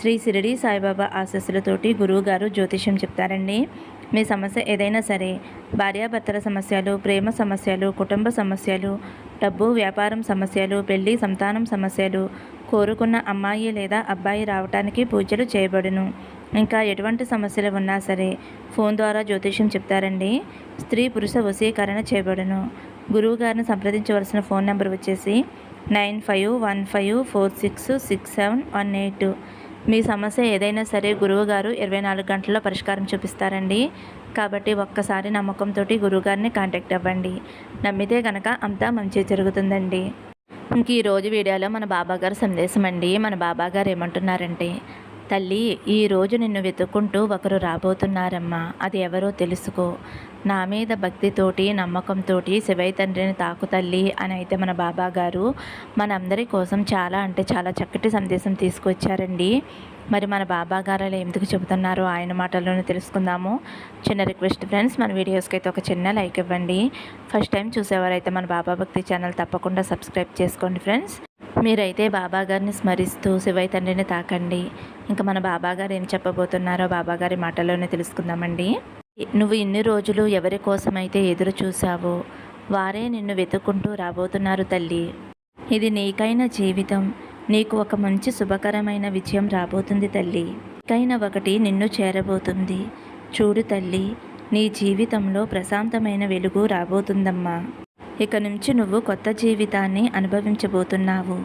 శ్రీ షిరిడి సాయిబాబా ఆశస్సులతోటి గురువుగారు జ్యోతిష్యం చెప్తారండి. మీ సమస్య ఏదైనా సరే భార్యాభర్తల సమస్యలు ప్రేమ సమస్యలు కుటుంబ సమస్యలు డబ్బు వ్యాపారం సమస్యలు పెళ్ళి సంతానం సమస్యలు కోరుకున్న అమ్మాయి లేదా అబ్బాయి రావటానికి పూజలు చేయబడును. ఇంకా ఎటువంటి సమస్యలు ఉన్నా సరే ఫోన్ ద్వారా జ్యోతిష్యం చెప్తారండి. స్త్రీ పురుష వశీకరణ చేయబడును. గురువుగారిని సంప్రదించవలసిన ఫోన్ నెంబర్ వచ్చేసి nine five one five four six six seven one eight మీ సమస్య ఏదైనా సరే గురువు గారు ఇరవై నాలుగు గంటల్లో పరిష్కారం చూపిస్తారండి. కాబట్టి ఒక్కసారి నమ్మకంతో గురువుగారిని కాంటాక్ట్ అవ్వండి. నమ్మితే కనుక అంతా మంచి జరుగుతుందండి. ఇంక ఈరోజు వీడియోలో మన బాబాగారు సందేశం అండి. మన బాబాగారు ఏమంటున్నారంటే తల్లి ఈరోజు నిన్ను వెతుక్కుంటూ ఒకరు రాబోతున్నారమ్మా. అది ఎవరో తెలుసుకో. నా మీద భక్తితోటి నమ్మకంతోటి శివయ్య తండ్రిని తాకు తల్లి అని అయితే మన బాబా గారు మనందరి కోసం చాలా అంటే చాలా చక్కటి సందేశం తీసుకొచ్చారండి. మరి మన బాబా గారు అలా ఎందుకు చెబుతున్నారో ఆయన మాటల్లోనే తెలుసుకుందాము. చిన్న రిక్వెస్ట్ ఫ్రెండ్స్ మన వీడియోస్కి అయితే ఒక చిన్న లైక్ ఇవ్వండి. ఫస్ట్ టైం చూసేవారైతే మన బాబా భక్తి ఛానల్ తప్పకుండా సబ్స్క్రైబ్ చేసుకోండి ఫ్రెండ్స్. మీరైతే బాబాగారిని స్మరిస్తూ శివయ్య తండ్రిని తాకండి. ఇంకా మన బాబాగారు ఏం చెప్పబోతున్నారో బాబాగారి మాటలోనే తెలుసుకుందామండి. నువ్వు ఇన్ని రోజులు ఎవరి కోసమైతే ఎదురు చూసావో వారే నిన్ను వెతుక్కుంటూ రాబోతున్నారు తల్లి. ఇది నీకైన జీవితం. నీకు ఒక మంచి శుభకరమైన విజయం రాబోతుంది తల్లి. నీకైన ఒకటి నిన్ను చేరబోతుంది. చూడు తల్లి నీ జీవితంలో ప్రశాంతమైన వెలుగు రాబోతుందమ్మా. ఇక నుంచి నువ్వు కొత్త జీవితాన్ని అనుభవించబోతున్నావు.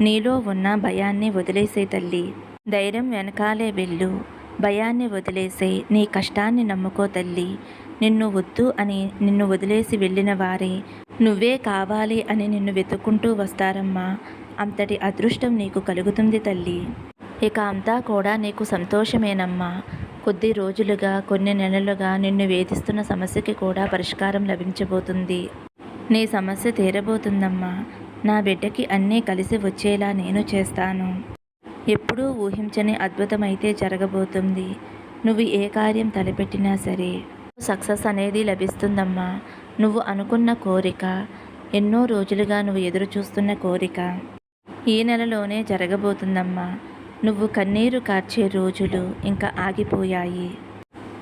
నీలో ఉన్న భయాన్ని వదిలేసే తల్లి. ధైర్యం వెనకాలే వెళ్ళు. భయాన్ని వదిలేసే నీ కష్టాన్ని నమ్ముకో తల్లి. నిన్ను వద్దు అని నిన్ను వదిలేసి వెళ్ళిన వారే నువ్వే కావాలి అని నిన్ను వెతుక్కుంటూ వస్తారమ్మా. అంతటి అదృష్టం నీకు కలుగుతుంది తల్లి. ఇక అంతా కూడా నీకు సంతోషమేనమ్మా. కొద్ది రోజులుగా కొన్ని నెలలుగా నిన్ను వేధిస్తున్న సమస్యకి కూడా పరిష్కారం లభించబోతుంది. నీ సమస్య తీరబోతుందమ్మా. నా బిడ్డకి అన్నీ కలిసి వచ్చేలా నేను చేస్తాను. ఎప్పుడూ ఊహించని అద్భుతమైతే జరగబోతుంది. నువ్వు ఏ కార్యం తలపెట్టినా సరే. సక్సెస్ అనేది లభిస్తుందమ్మా. నువ్వు అనుకున్న కోరిక ఎన్నో రోజులుగా నువ్వు ఎదురు చూస్తున్న కోరిక ఈ నెలలోనే జరగబోతుందమ్మా. నువ్వు కన్నీరు కార్చే రోజులు ఇంకా ఆగిపోయాయి.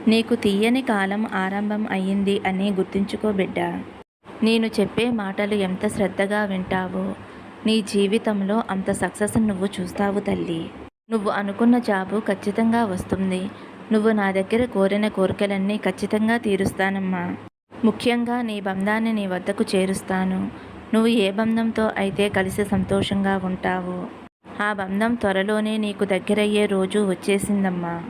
నీకు తీయని కాలం ఆరంభం అయ్యింది అని గుర్తుంచుకో బిడ్డ. నేను చెప్పే మాటలు ఎంత శ్రద్ధగా వింటావో నీ జీవితంలో అంత సక్సెస్ నువ్వు చూస్తావు తల్లి. నువ్వు అనుకున్న జాబు ఖచ్చితంగా వస్తుంది. నువ్వు నా దగ్గర కోరిన కోరికలన్నీ ఖచ్చితంగా తీరుస్తానమ్మా. ముఖ్యంగా నీ బంధాన్ని నీ వద్దకు చేరుస్తాను. నువ్వు ఏ బంధంతో అయితే కలిసి సంతోషంగా ఉంటావో ఆ బంధం త్వరలోనే నీకు దగ్గరయ్యే రోజు వచ్చేసిందమ్మా.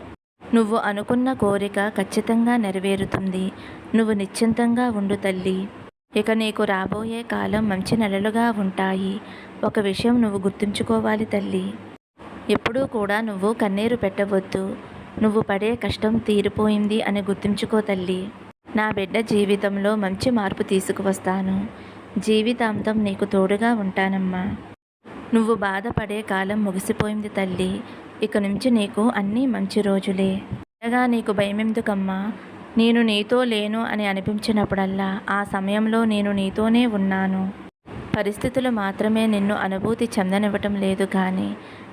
నువ్వు అనుకున్న కోరిక ఖచ్చితంగా నెరవేరుతుంది. నువ్వు నిశ్చింతంగా ఉండు తల్లి. ఇక నీకు రాబోయే కాలం మంచి నెలలుగా ఉంటాయి. ఒక విషయం నువ్వు గుర్తుంచుకోవాలి తల్లి. ఎప్పుడూ కూడా నువ్వు కన్నీరు పెట్టవద్దు. నువ్వు పడే కష్టం తీరిపోయింది అని గుర్తుంచుకో తల్లి. నా బిడ్డ జీవితంలో మంచి మార్పు తీసుకువస్తాను. జీవితాంతం నీకు తోడుగా ఉంటానమ్మా. నువ్వు బాధపడే కాలం ముగిసిపోయింది తల్లి. ఇక నుంచి నీకు అన్నీ మంచి రోజులే. అనగా నీకు భయమెందుకమ్మా? నేను నీతో లేను అని అనిపించినప్పుడల్లా ఆ సమయంలో నేను నీతోనే ఉన్నాను. పరిస్థితులు మాత్రమే నిన్ను అనుభూతి చెందనివ్వటం లేదు కానీ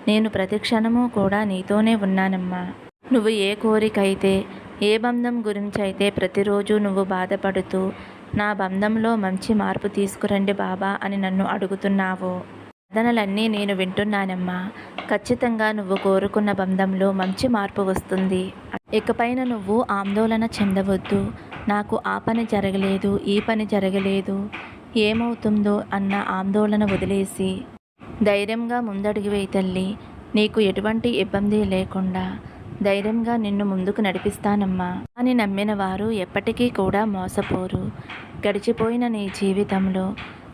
నేను ప్రతి క్షణము కూడా నీతోనే ఉన్నానమ్మా. నువ్వు ఏ కోరికైతే ఏ బంధం గురించి అయితే ప్రతిరోజు నువ్వు బాధపడుతూ నా బంధంలో మంచి మార్పు తీసుకురండి బాబా అని నన్ను అడుగుతున్నావో. వాదనలన్నీ నేను వింటున్నానమ్మా. ఖచ్చితంగా నువ్వు కోరుకున్న బంధంలో మంచి మార్పు వస్తుంది. ఇకపైన నువ్వు ఆందోళన చెందవద్దు. నాకు ఆ పని జరగలేదు ఈ పని జరగలేదు. ఏమవుతుందో అన్న ఆందోళన వదిలేసి ధైర్యంగా ముందడుగు వేయి తల్లి. నీకు ఎటువంటి ఇబ్బంది లేకుండా ధైర్యంగా నిన్ను ముందుకు నడిపిస్తానమ్మా. అని నమ్మిన వారు ఎప్పటికీ కూడా మోసపోరు. గడిచిపోయిన నీ జీవితంలో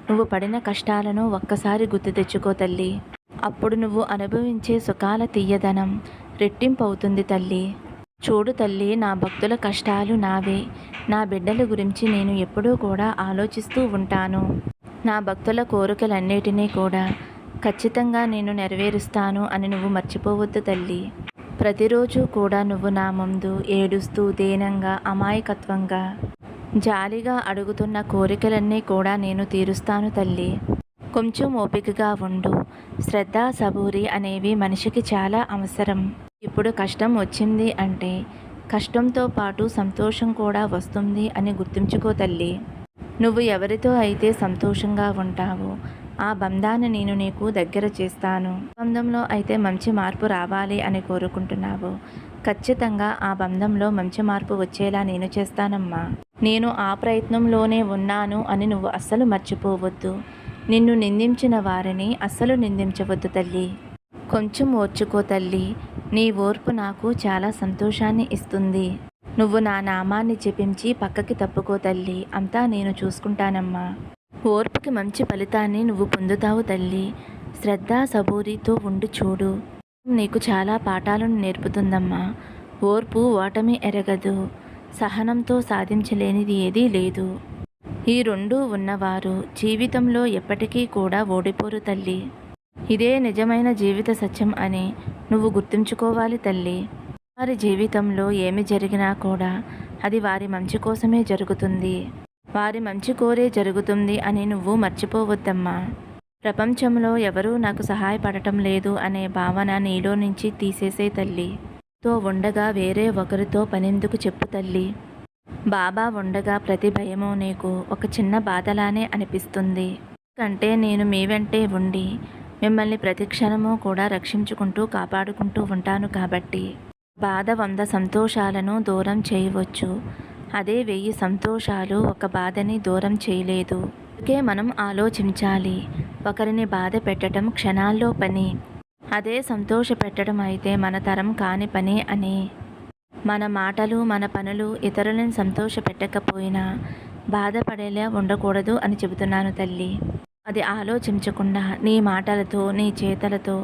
నువ్వు పడిన కష్టాలను ఒక్కసారి గుర్తు తెచ్చుకో తల్లి. అప్పుడు నువ్వు అనుభవించే సుఖాల తీయదనం రెట్టింపు అవుతుంది తల్లి. చూడు తల్లి నా భక్తుల కష్టాలు నావే. నా బిడ్డల గురించి నేను ఎప్పుడూ కూడా ఆలోచిస్తూ ఉంటాను. నా భక్తుల కోరికలన్నిటినీ కూడా ఖచ్చితంగా నేను నెరవేరుస్తాను అని నువ్వు మర్చిపోవద్దు తల్లి. ప్రతిరోజు కూడా నువ్వు నా ముందు ఏడుస్తూ దీనంగా అమాయకత్వంగా జాలిగా అడుగుతున్న కోరికలన్నీ కూడా నేను తీరుస్తాను తల్లి. కొంచెం ఓపికగా ఉండు. శ్రద్ధ సబూరి అనేవి మనిషికి చాలా అవసరం. ఇప్పుడు కష్టం వచ్చింది అంటే కష్టంతో పాటు సంతోషం కూడా వస్తుంది అని గుర్తుంచుకో తల్లి. నువ్వు ఎవరితో అయితే సంతోషంగా ఉంటావో ఆ బంధాన్ని నేను నీకు దగ్గర చేస్తాను. బంధంలో అయితే మంచి మార్పు రావాలి అని కోరుకుంటున్నావు. ఖచ్చితంగా ఆ బంధంలో మంచి మార్పు వచ్చేలా నేను చేస్తానమ్మా. నేను ఆ ప్రయత్నంలోనే ఉన్నాను అని నువ్వు అస్సలు మర్చిపోవద్దు. నిన్ను నిందించిన వారిని అస్సలు నిందించవద్దు తల్లి. కొంచెం ఓర్చుకో తల్లి. నీ ఓర్పు నాకు చాలా సంతోషాన్ని ఇస్తుంది. నువ్వు నా నామాన్ని జపించి పక్కకి తప్పుకో తల్లి. అంతా నేను చూసుకుంటానమ్మా. ఓర్పుకి మంచి ఫలితాన్ని నువ్వు పొందుతావు తల్లి. శ్రద్ధ సబూరితో ఉండి చూడు. నీకు చాలా పాఠాలను నేర్పుతుందమ్మా. ఓర్పు ఓటమి ఎరగదు. సహనంతో సాధించలేనిది ఏదీ లేదు. ఈ రెండూ ఉన్నవారు జీవితంలో ఎప్పటికీ కూడా ఓడిపోరు తల్లి. ఇదే నిజమైన జీవిత సత్యం అని నువ్వు గుర్తుంచుకోవాలి తల్లి. వారి జీవితంలో ఏమి జరిగినా కూడా అది వారి మంచి కోసమే జరుగుతుంది. వారి మంచి కోరే జరుగుతుంది అని నువ్వు మర్చిపోవద్దమ్మా. ప్రపంచంలో ఎవరూ నాకు సహాయపడటం లేదు అనే భావన నీలో నుంచి తీసేసే తల్లి. తో ఉండగా వేరే ఒకరితో పనెందుకు చెప్పు తల్లి. బాబా ఉండగా ప్రతి భయము నీకు ఒక చిన్న బాధలానే అనిపిస్తుంది. కంటే నేను మీ వెంటే ఉండి మిమ్మల్ని ప్రతి క్షణము కూడా రక్షించుకుంటూ కాపాడుకుంటూ ఉంటాను కాబట్టి. బాధ వంద సంతోషాలను దూరం చేయవచ్చు. అదే వెయ్యి సంతోషాలు ఒక బాధని దూరం చేయలేదు. అందుకే మనం ఆలోచించాలి. ఒకరిని బాధ పెట్టడం క్షణాల్లో పని. అదే సంతోష పెట్టడం అయితే మన తరం కాని పని అని. మన మాటలు మన పనులు ఇతరులను సంతోష పెట్టకపోయినా బాధపడేలా ఉండకూడదు అని చెబుతున్నాను తల్లి. అది ఆలోచించకుండా నీ మాటలతో నీ చేతలతో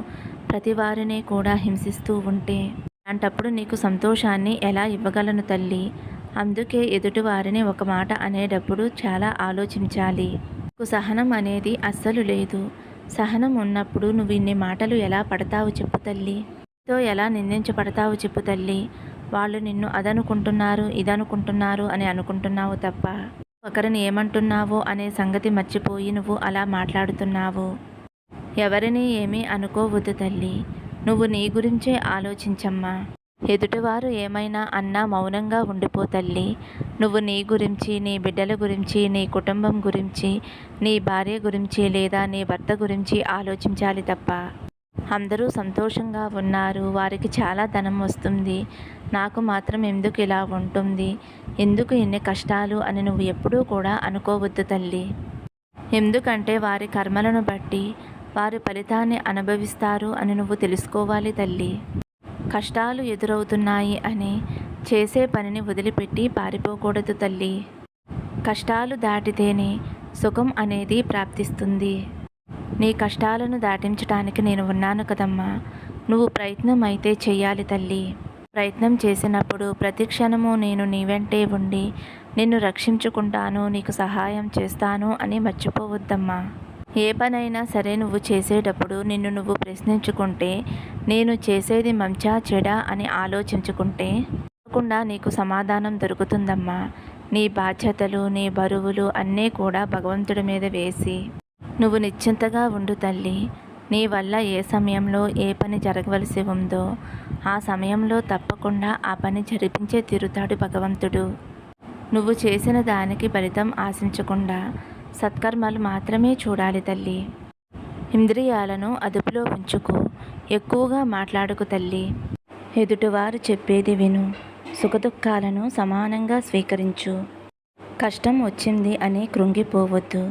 ప్రతి వారిని కూడా హింసిస్తూ ఉంటే అలాంటప్పుడు నీకు సంతోషాన్ని ఎలా ఇవ్వగలను తల్లి? అందుకే ఎదుటివారిని ఒక మాట అనేటప్పుడు చాలా ఆలోచించాలి. నీకు సహనం అనేది అస్సలు లేదు. సహనం ఉన్నప్పుడు నువ్వు ఇన్ని మాటలు ఎలా పడతావు చెప్పు తల్లి. తో ఎలా నిందించబడతావు చెప్పు తల్లి. వాళ్ళు నిన్ను అదనుకుంటున్నారు ఇదనుకుంటున్నారు అని అనుకుంటున్నావు తప్ప ఒకరిని ఏమంటున్నావో అనే సంగతి మర్చిపోయి నువ్వు అలా మాట్లాడుతున్నావు. ఎవరిని ఏమీ అనుకోవద్దు తల్లి. నువ్వు నీ గురించే ఆలోచించమ్మా. ఎదుటివారు ఏమైనా అన్నా మౌనంగా ఉండిపో తల్లి. నువ్వు నీ గురించి నీ బిడ్డల గురించి నీ కుటుంబం గురించి నీ భార్య గురించి లేదా నీ భర్త గురించి ఆలోచించాలి తప్ప. అందరూ సంతోషంగా ఉన్నారు. వారికి చాలా ధనం వస్తుంది. నాకు మాత్రం ఎందుకు ఇలా ఉంటుంది? ఎందుకు ఇన్ని కష్టాలు అని నువ్వు ఎప్పుడూ కూడా అనుకోవద్దు తల్లి. ఎందుకంటే వారి కర్మలను బట్టి వారి ఫలితాన్ని అనుభవిస్తారు అని నువ్వు తెలుసుకోవాలి తల్లి. కష్టాలు ఎదురవుతున్నాయి అని చేసే పనిని వదిలిపెట్టి పారిపోకూడదు తల్లి. కష్టాలు దాటితేనే సుఖం అనేది ప్రాప్తిస్తుంది. నీ కష్టాలను దాటించడానికి నేను ఉన్నాను కదమ్మా. నువ్వు ప్రయత్నం అయితే చెయ్యాలి తల్లి. ప్రయత్నం చేసినప్పుడు ప్రతి క్షణము నేను నీ వెంటే ఉండి నిన్ను రక్షించుకుంటాను నీకు సహాయం చేస్తాను అని మర్చిపోవద్దమ్మా. ఏ పనైనా సరే నువ్వు చేసేటప్పుడు నిన్ను నువ్వు ప్రశ్నించుకుంటే నేను చేసేది మంచా చెడా అని ఆలోచించుకుంటే తప్పకుండా నీకు సమాధానం దొరుకుతుందమ్మా. నీ బాధ్యతలు నీ బరువులు అన్నీ కూడా భగవంతుడి మీద వేసి నువ్వు నిశ్చింతగా ఉండు తల్లి. నీ వల్ల ఏ సమయంలో ఏ పని జరగవలసి ఉందో ఆ సమయంలో తప్పకుండా ఆ పని జరిపించే తీరుతాడు భగవంతుడు. నువ్వు చేసిన దానికి ఫలితం ఆశించకుండా సత్కర్మలు మాత్రమే చూడాలి తల్లి. ఇంద్రియాలను అదుపులో ఉంచుకో. ఎక్కువగా మాట్లాడుకు తల్లి. ఎదుటివారు చెప్పేది విను. సుఖదుఖాలను సమానంగా స్వీకరించు. కష్టం వచ్చింది అని కృంగిపోవద్దు.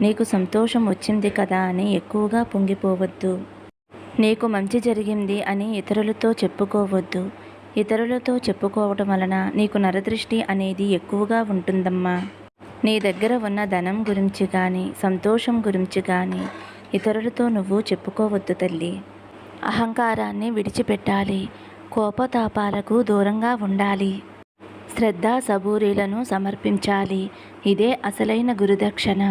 నీకు సంతోషం వచ్చింది కదా అని ఎక్కువగా పొంగిపోవద్దు. నీకు మంచి జరిగింది అని ఇతరులతో చెప్పుకోవద్దు. ఇతరులతో చెప్పుకోవటం వలన నీకు నరదృష్టి అనేది ఎక్కువగా ఉంటుందమ్మా. నీ దగ్గర ఉన్న ధనం గురించి కానీ సంతోషం గురించి కానీ ఇతరులతో నువ్వు చెప్పుకోవద్దు తల్లి. అహంకారాన్ని విడిచిపెట్టాలి. కోపతాపాలకు దూరంగా ఉండాలి. శ్రద్ధ సబూరీలను సమర్పించాలి. ఇదే అసలైన గురుదక్షిణ.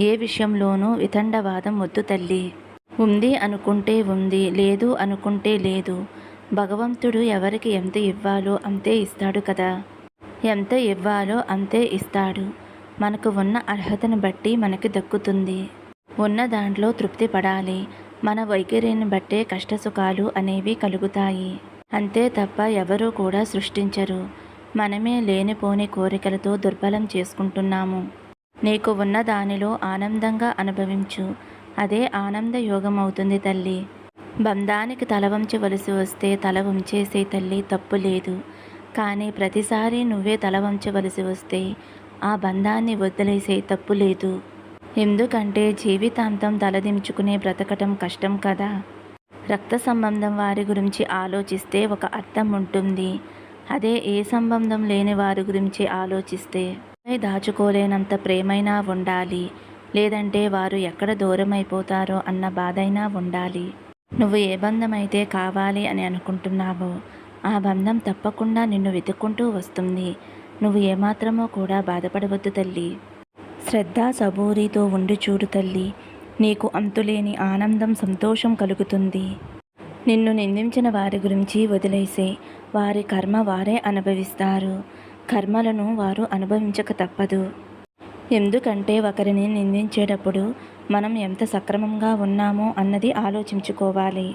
ఏ విషయంలోనూ వితండవాదం వద్దు తల్లి. ఉంది అనుకుంటే ఉంది లేదు అనుకుంటే లేదు. భగవంతుడు ఎవరికి ఎంత ఇవ్వాలో అంతే ఇస్తాడు కదా. ఎంత ఇవ్వాలో అంతే ఇస్తాడు. మనకు ఉన్న అర్హతను బట్టి మనకి దక్కుతుంది. ఉన్న దాంట్లో తృప్తి పడాలి. మన వైఖరిని బట్టే కష్టసుఖాలు అనేవి కలుగుతాయి. అంతే తప్ప ఎవరూ కూడా సృష్టించరు. మనమే లేనిపోని కోరికలతో దుర్బలం చేసుకుంటున్నాము. నీకు ఉన్న దానిలో ఆనందంగా అనుభవించు. అదే ఆనంద యోగం అవుతుంది తల్లి. బంధానికి తల వంచవలసి వస్తే తల వంచేసే తల్లి తప్పు లేదు. కానీ ప్రతిసారి నువ్వే తల వంచవలసి వస్తే ఆ బంధాన్ని వదిలేసే తప్పు లేదు. ఎందుకంటే జీవితాంతం తలదించుకునే బ్రతకటం కష్టం కదా. రక్త సంబంధం వారి గురించి ఆలోచిస్తే ఒక అర్థం ఉంటుంది. అదే ఏ సంబంధం లేని వారి గురించి ఆలోచిస్తే దాచుకోలేనంత ప్రేమైనా ఉండాలి. లేదంటే వారు ఎక్కడ దూరమైపోతారో అన్న బాధైనా ఉండాలి. నువ్వు ఏ బంధం అయితే కావాలి అని అనుకుంటున్నావో ఆ బంధం తప్పకుండా నిన్ను వెతుక్కుంటూ వస్తుంది. నువ్వు ఏమాత్రమో కూడా బాధపడవద్దు తల్లి. శ్రద్ధ సబూరితో ఉండి చూడు తల్లి. నీకు అంతులేని ఆనందం సంతోషం కలుగుతుంది. నిన్ను నిందించిన వారి గురించి వదిలేసే వారి కర్మ వారే అనుభవిస్తారు. కర్మలను వారు అనుభవించక తప్పదు. ఎందుకంటే ఒకరిని నిందించేటప్పుడు మనం ఎంత సక్రమంగా ఉన్నామో అన్నది ఆలోచించుకోవాలి.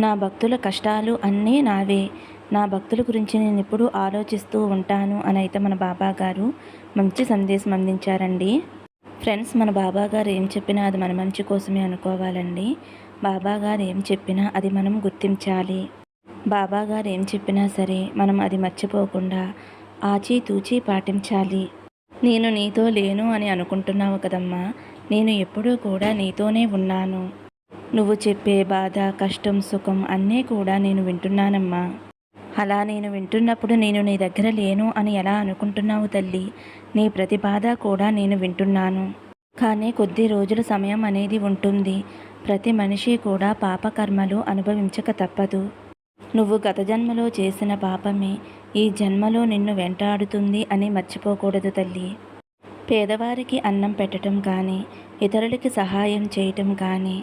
నా భక్తుల కష్టాలు అన్నీ నావే. నా భక్తుల గురించి నేను ఎప్పుడూ ఆలోచిస్తూ ఉంటాను అని అయితే మన బాబా గారు మంచి సందేశం అందించారండి. ఫ్రెండ్స్ మన బాబా గారు ఏం చెప్పినా అది మన మంచి కోసమే అనుకోవాలండి. బాబా గారు ఏం చెప్పినా అది మనం గుర్తించాలి. బాబా గారు ఏం చెప్పినా సరే మనం అది మర్చిపోకుండా ఆచితూచి పాటించాలి. నేను నీతో లేను అని అనుకుంటున్నావు కదమ్మా. నేను ఎప్పుడూ కూడా నీతోనే ఉన్నాను. నువ్వు చెప్పే బాధ కష్టం సుఖం అన్నీ కూడా నేను వింటున్నానమ్మా. అలా నేను వింటున్నప్పుడు నేను నీ దగ్గర లేను అని ఎలా అనుకుంటున్నావు తల్లి? నీ ప్రతి బాధ కూడా నేను వింటున్నాను. కానీ కొద్ది రోజుల సమయం అనేది ఉంటుంది. ప్రతి మనిషి కూడా పాపకర్మలు అనుభవించక తప్పదు. నువ్వు గత జన్మలో చేసిన పాపమే. ఈ జన్మలో నిన్ను వెంటాడుతుంది అని మర్చిపోకూడదు తల్లి. పేదవారికి అన్నం పెట్టడం కానీ ఇతరులకి సహాయం చేయటం కానీ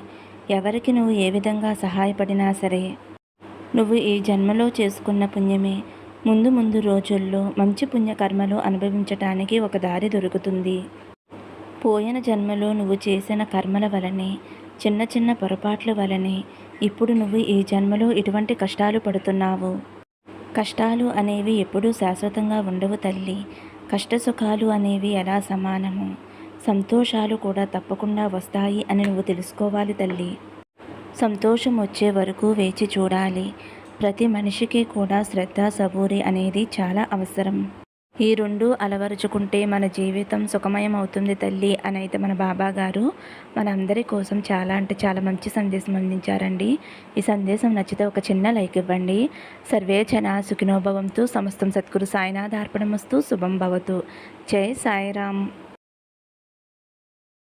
ఎవరికి నువ్వు ఏ విధంగా సహాయపడినా సరే నువ్వు ఈ జన్మలో చేసుకున్న పుణ్యమే. ముందు ముందు రోజుల్లో మంచి పుణ్యకర్మలు అనుభవించటానికి ఒక దారి దొరుకుతుంది. పోయిన జన్మలో నువ్వు చేసిన కర్మల వలనే చిన్న చిన్న పొరపాట్ల వలనే ఇప్పుడు నువ్వు ఈ జన్మలో ఇటువంటి కష్టాలు పడుతున్నావు. కష్టాలు అనేవి ఎప్పుడూ శాశ్వతంగా ఉండవు తల్లి. కష్టసుఖాలు అనేవి ఎలా సమానము? సంతోషాలు కూడా తప్పకుండా వస్తాయి అని నువ్వు తెలుసుకోవాలి తల్లి. సంతోషం వచ్చే వరకు వేచి చూడాలి. ప్రతి మనిషికి కూడా శ్రద్ధ సబూరి అనేది చాలా అవసరం. ఈ రెండు అలవరుచుకుంటే మన జీవితం సుఖమయం అవుతుంది తల్లి అని అయితే మన బాబా గారు. మనందరి కోసం చాలా అంటే చాలా మంచి సందేశం అందించారండి. ఈ సందేశం నచ్చితే ఒక చిన్న లైక్ ఇవ్వండి. సర్వే జన సుఖినోభవంతు సమస్తం సద్గురు సాయినాథార్పణమస్తు శుభం భవతు. జై సాయిరామ్.